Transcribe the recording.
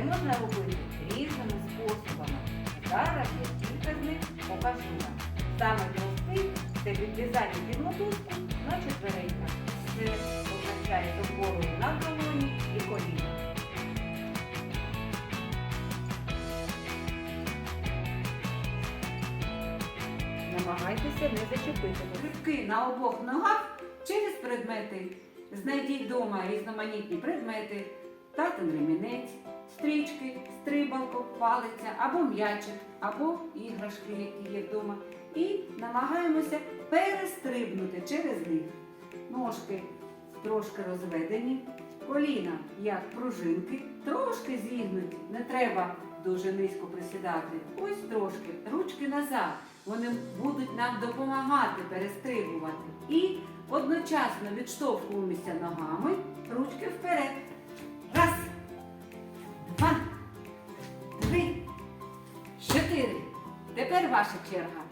можна робити різними способами. Зараз я кілька з них покажу вам. Саме простий це відрізання під мотузку на четвереньках. Це означає з опорою на долоні і коліна. Намагайтеся не зачепити. Стрибки на обох ногах через предмети. Знайдіть вдома різноманітні предмети, татин ремінець, стрічки, стрибалко, палиця або м'ячик, або іграшки, які є вдома. І намагаємося перестрибнути через них. Ножки трошки розведені, коліна як пружинки, трошки зігнуті. Не треба дуже низько присідати. Ось трошки, ручки назад. Вони будуть нам допомагати перестрибувати. І одночасно відштовхуємося ногами, ручки Тепер ваша черга.